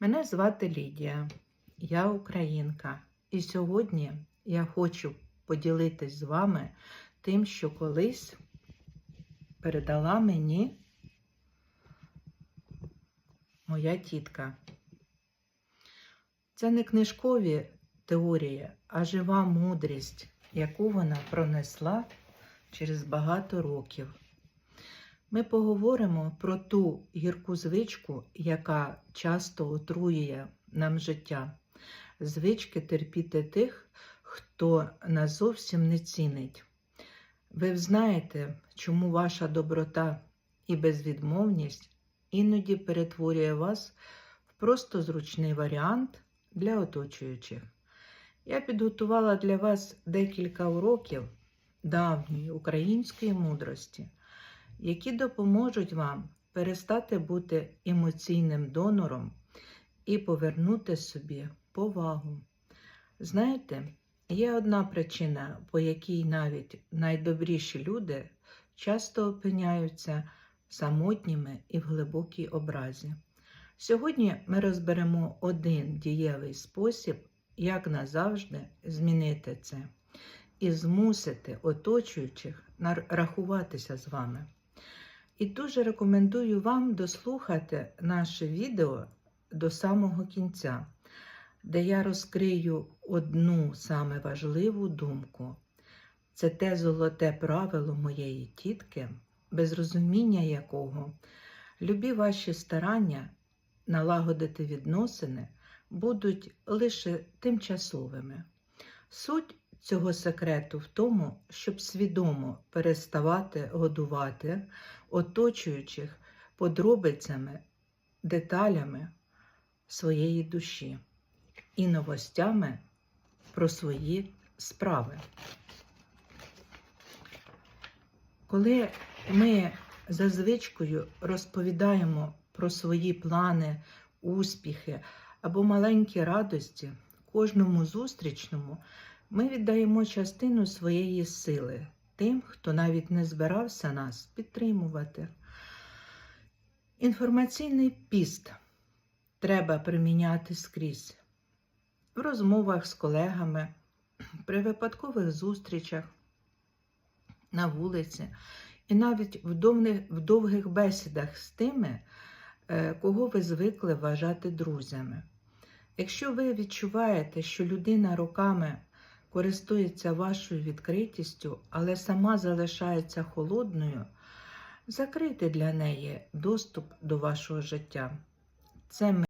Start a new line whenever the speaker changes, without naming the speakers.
Мене звати Лідія, я українка, і сьогодні я хочу поділитись з вами тим, що колись передала мені моя тітка. Це не книжкові теорії, а жива мудрість, яку вона пронесла через багато років. Ми поговоримо про ту гірку звичку, яка часто отруює нам життя. Звички терпіти тих, хто нас зовсім не цінить. Ви знаєте, чому ваша доброта і безвідмовність іноді перетворює вас в просто зручний варіант для оточуючих. Я підготувала для вас декілька уроків давньої української мудрості які допоможуть вам перестати бути емоційним донором і повернути собі повагу. Знаєте, є одна причина, по якій навіть найдобріші люди часто опиняються самотніми і в глибокій образі. Сьогодні ми розберемо один дієвий спосіб, як назавжди змінити це і змусити оточуючих рахуватися з вами. І дуже рекомендую вам дослухати наше відео до самого кінця, де я розкрию одну саме важливу думку. Це те золоте правило моєї тітки, без розуміння якого любі ваші старання налагодити відносини будуть лише тимчасовими. Суть цього секрету в тому, щоб свідомо переставати годувати оточуючих подробицями, деталями своєї душі і новостями про свої справи. Коли ми за звичкою розповідаємо про свої плани, успіхи або маленькі радості кожному зустрічному, ми віддаємо частину своєї сили тим, хто навіть не збирався нас підтримувати. Інформаційний піст треба приміняти скрізь в розмовах з колегами, при випадкових зустрічах на вулиці, і навіть в довгих, в довгих бесідах з тими, е, кого ви звикли вважати друзями. Якщо ви відчуваєте, що людина роками користується вашою відкритістю, але сама залишається холодною, закрити для неї доступ до вашого життя. Це